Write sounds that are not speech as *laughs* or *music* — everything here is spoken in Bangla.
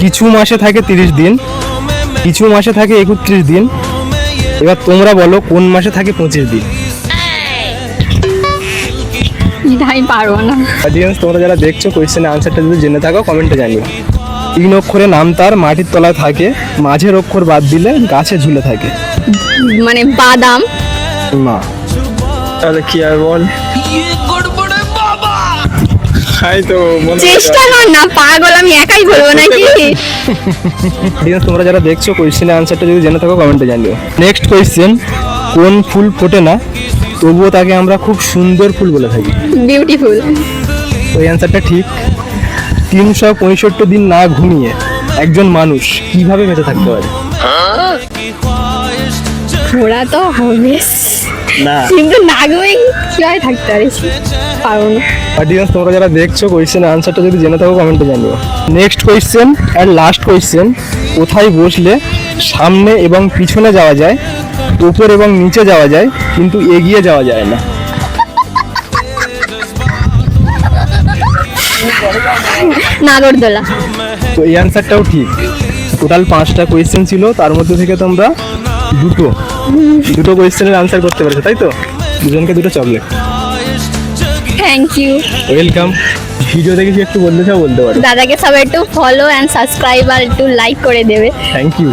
কিছু মাসে থাকে তিরিশ দিন কিছু মাসে থাকে একত্রিশ দিন। এবার তোমরা বলো কোন মাসে থাকে পঁচিশ দিন? এটা আমি পারব না। অডিয়েন্স তোমরা যারা দেখছ কোয়েশ্চেনের আনসারটা যদি জেনে থাকো কমেন্টে জানিও। তিন অক্ষরে নাম তার মাটির তলায় থাকে। মাঝের অক্ষর বাদ দিলে গাছে ঝুলে থাকে। মানে বাদাম। না তাহলে কি আর বল? হাই তো চেষ্টা কর না পাগল আমি একাই বলব *laughs* নাকি? অডিয়েন্স তোমরা যারা দেখছ কোয়েশ্চেনের আনসারটা যদি জেনে থাকো কমেন্টে জানিও। নেক্সট কোয়েশ্চেন কোন ফুল ফোটে না? তবুও তাকে আমরা খুব সুন্দর ফুল বলে থাকি। বিউটিফুল তো এই অ্যান্সারটা ঠিক। তিনশো পঁয়ষট্টি দিন না ঘুমিয়ে একজন মানুষ কীভাবে বেঁচে থাকতে পারে? ঘোরা তো হবে না। কিন্তু না কীভাবে থাকতে পারিস পারব না। অডিয়েন্স তোমরা যারা দেখছ কোয়েশ্চেনের আনসারটা যদি জেনে থাকো কমেন্টে জানিও। Next question and last question কোথায় বসলে সামনে এবং পিছনে যাওয়া যায় উপর এবং নিচে যাওয়া যায় কিন্তু এগিয়ে যাওয়া যায় না? নাগরদোলা। তো এই অ্যান্সারটাও ঠিক। টোটাল পাঁচটা কোয়েশ্চেন ছিল তার মধ্যে থেকে তোমরা দুটো। দুটো কোয়েশ্চেনের আনসার করতে পেরেছ তাই তো? দুজনকে দুটো chocolate thank you welcome video দেখে কি একটু বলতে চাও বলতে পারো। দাদাকে সবাই একটু ফলো অ্যান্ড সাবস্ক্রাইব আর একটু লাইক করে দেবে। Thank you